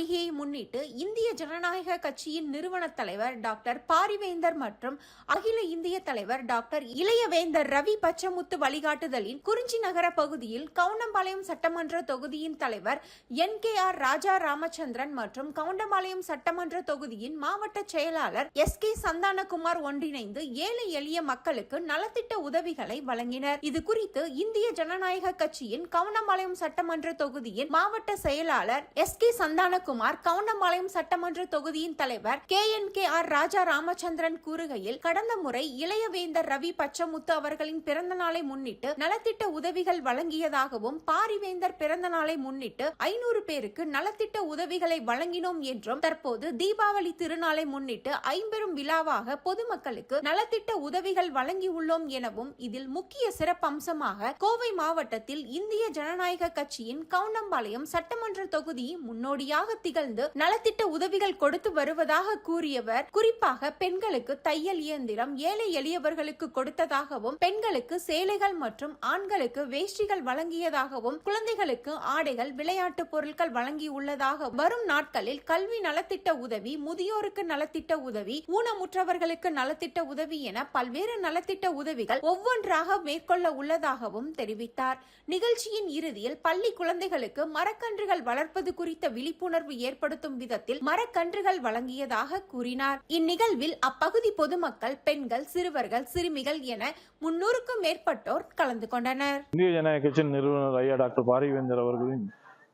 பண்டிகையை முன்னிட்டு இந்திய ஜனநாயக கட்சியின் நிறுவன தலைவர் டாக்டர் பாரிவேந்தர் மற்றும் அகில இந்திய தலைவர் டாக்டர் இளையவேந்தர் ரவி பச்சமுத்து வழிகாட்டுதலின் குறிஞ்சி நகர பகுதியில் கவுண்டம்பாளையம் சட்டமன்ற தொகுதியின் தலைவர் N K R Raja Ramachandran மற்றும் கவுண்டம்பாளையம் சட்டமன்ற தொகுதியின் மாவட்ட செயலாளர் எஸ் கே சந்தானகுமார் ஒன்றிணைந்து ஏழை எளிய மக்களுக்கு நலத்திட்ட உதவிகளை வழங்கினர். இது குறித்து இந்திய ஜனநாயக கட்சியின் கவுண்டம்பாளையம் சட்டமன்ற தொகுதியின் மாவட்ட செயலாளர் எஸ் கே சந்தானகுமார் கவுண்டம்பாளையம் சட்டமன்ற தொகுதியின் தலைவர் K N K R Raja Ramachandran கூறுகையில் கடந்த முறை இளையவேந்தர் ரவி பச்சமுத்து அவர்களின் பிறந்த நாளை முன்னிட்டு நலத்திட்ட உதவிகள் வழங்கியதாகவும் பாரிவேந்தர் பிறந்த நாளை முன்னிட்டு ஐநூறு பேருக்கு நலத்திட்ட உதவிகளை வழங்கினோம் என்றும் தற்போது தீபாவளி திருநாளை முன்னிட்டு ஐம்பெரும் விழாவாக பொதுமக்களுக்கு நலத்திட்ட உதவிகள் வழங்கியுள்ளோம் எனவும் இதில் முக்கிய சிறப்பம்சமாக கோவை மாவட்டத்தில் இந்திய ஜனநாயக கட்சியின் கவுண்டம்பாளையம் சட்டமன்ற தொகுதி முன்னோடியாக திகழ்ந்து நலத்திட்ட உதவிகள் கொடுத்து வருவதாக கூறியவர். குறிப்பாக பெண்களுக்கு தையல் இயந்திரம் ஏழை எளியவர்களுக்கு கொடுத்ததாகவும் பெண்களுக்கு சேலைகள் மற்றும் ஆண்களுக்கு வேஷ்டிகள் வழங்கியதாகவும் குழந்தைகளுக்கு ஆடைகள் விளையாட்டு பொருட்கள் வழங்கியுள்ளதாக வரும் நாட்களில் கல்வி நலத்திட்ட உதவி முதியோருக்கு நலத்திட்ட உதவி ஊனமுற்றவர்களுக்கு நலத்திட்ட உதவி என பல்வேறு நலத்திட்ட உதவிகள் ஒவ்வொன்றாக மேற்கொள்ள உள்ளதாகவும் தெரிவித்தார். நிகழ்ச்சியின் இறுதியில் பள்ளி குழந்தைகளுக்கு மரக்கன்றுகள் வளர்ப்பது குறித்த விழிப்புணர்வு ஏற்படுத்தும் விதத்தில் மரக்கன்றுகள் வழங்கியதாக கூறினார். இந்நிகழ்வில் அப்பகுதி பொதுமக்கள் பெண்கள் சிறுவர்கள் சிறுமிகள் என முன்னூறுக்கும் மேற்பட்டோர் கலந்து கொண்டனர். இந்திய ஜனநாயக கட்சியின் நிறுவனர் ஐயா டாக்டர் பாரிவேந்தர் அவர்களின்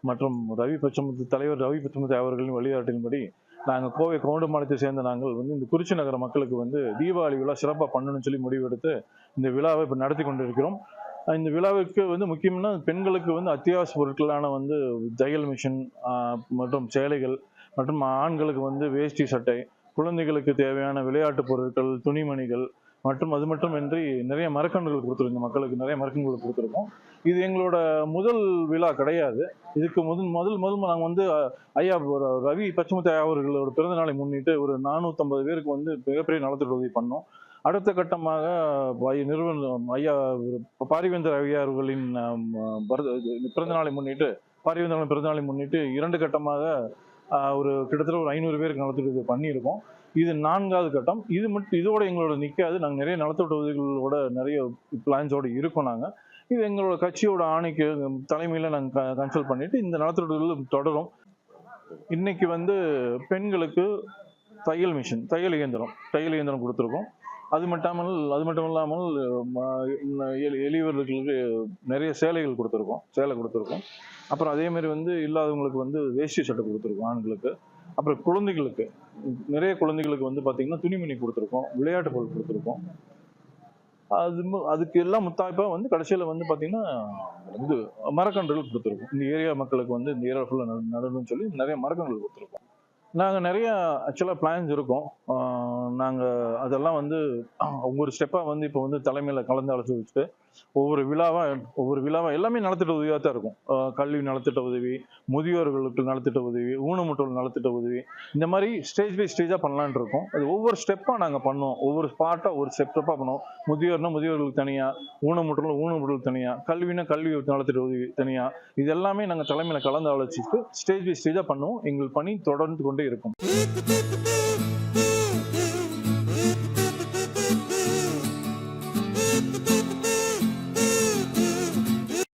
மற்றும் ரவி பச்சமுத்து தலைவர் ரவி பச்சமுத்து அவர்களின் வழிகாட்டின்படி நாங்கள் கோவை கவுண்டமானத்தை சேர்ந்த நாங்கள் வந்து இந்த குறிச்சி நகர மக்களுக்கு வந்து தீபாவளி விழா சிறப்பாக பண்ணணும்னு சொல்லி முடிவெடுத்து இந்த விழாவை இப்போ நடத்தி கொண்டிருக்கிறோம். இந்த விழாவுக்கு வந்து முக்கியம்னா பெண்களுக்கு வந்து அத்தியாவசிய பொருட்களான வந்து தையல் மிஷின் மற்றும் சேலைகள் மற்றும் ஆண்களுக்கு வந்து வேஷ்டி சட்டை குழந்தைகளுக்கு தேவையான விளையாட்டு பொருட்கள் துணிமணிகள் மற்றும் அது மட்டுமின்றி நிறைய மரக்கன்றுகள் கொடுத்துருக்கோம். மக்களுக்கு நிறைய மரக்கன்றுகள் கொடுத்துருக்கோம். இது எங்களோட முதல் விழா கிடையாது. இதுக்கு முதல் முதல் முதல் நாங்கள் வந்து ஐயா ரவி பச்சமுத்து ஐயா அவர்களோட பிறந்த நாளை முன்னிட்டு ஒரு நானூற்றம்பது பேருக்கு வந்து மிகப்பெரிய நலத்திட்ட உதவி பண்ணோம். அடுத்த கட்டமாக நிறுவனம் ஐயா பாரிவேந்தர் ஐயா அவர்களின் பரத- பிறந்த நாளை முன்னிட்டு பாரிவேந்தர் பிறந்த நாளை முன்னிட்டு இரண்டு கட்டமாக ஒரு கிட்டத்தட்ட ஒரு ஐநூறு பேருக்கு நலத்திட்ட பண்ணியிருக்கோம். இது நான்காவது கட்டம். இது மட்டும் இதோட எங்களோட நிற்காது நாங்கள் நிறைய நலத்திட்ட உதவிகளோட நிறைய பிளான்ஸோடு இருக்கோம் நாங்கள் இது எங்களோட கட்சியோட ஆணைக்கு தலைமையில் நாங்கள் கன்சல்ட் பண்ணிட்டு இந்த நலத்திட்ட தொடரும். இன்னைக்கு வந்து பெண்களுக்கு தையல் மிஷின் தையல் இயந்திரம் தையல் இயந்திரம் கொடுத்துருக்கோம். அது மட்டும் அது மட்டும் இல்லாமல் எளி- எளியவர்களுக்கு நிறைய சேலைகள் கொடுத்துருக்கோம். சேலை கொடுத்துருக்கோம். அப்புறம் அதே மாதிரி வந்து இல்லாதவங்களுக்கு வந்து வேஷ்டி சட்டை கொடுத்துருக்கோம் ஆண்களுக்கு. அப்புறம் குழந்தைகளுக்கு நிறைய குழந்தைகளுக்கு வந்து பார்த்தீங்கன்னா துணிமணி கொடுத்துருக்கோம் விளையாட்டு பொருள் கொடுத்துருக்கோம். அது அதுக்கு எல்லாம் முத்தாய்ப்பாக வந்து கடைசியில் வந்து பார்த்தீங்கன்னா இது மரக்கன்றுகள் கொடுத்துருக்கோம். இந்த ஏரியா மக்களுக்கு வந்து இந்த ஏரியா ஃபுல்லாக நடணும்னு சொல்லி நிறைய மரக்கன்றுகள் கொடுத்துருக்கோம். நாங்கள் நிறைய ஆக்சுவலாக பிளான்ஸ் இருக்கோம். நாங்கள் அதெல்லாம் வந்து ஒவ்வொரு ஸ்டெப்பாக வந்து இப்போ வந்து தலைமையில் கலந்து அழைச்சி வச்சுட்டு ஒவ்வொரு விழாவாக ஒவ்வொரு விழாவாக எல்லாமே நலத்திட்ட உதவியாக தான் இருக்கும். கல்வி நலத்திட்ட உதவி முதியோர்களுக்கு நலத்திட்ட உதவி ஊனமுற்றோர் நலத்திட்ட உதவி. இந்த மாதிரி ஸ்டேஜ் பை ஸ்டேஜாக பண்ணலான் இருக்கோம். அது ஒவ்வொரு ஸ்டெப்பாக நாங்கள் பண்ணுவோம். ஒவ்வொரு ஸ்பாட்டாக ஒரு ஸ்டெப்பாக பண்ணுவோம். முதியோர்னா முதியோர்களுக்கு தனியாக ஊனமுற்றோர் ஊனமுற்றோர்களுக்கு தனியாக கல்வினா கல்வி நலத்திட்ட உதவி தனியாக இது எல்லாமே நாங்கள் தலைமையில் கலந்து ஆலோசித்து ஸ்டேஜ் பை ஸ்டேஜாக பண்ணுவோம். எங்கள் பணி தொடர்ந்து கொண்டே இருக்கும்.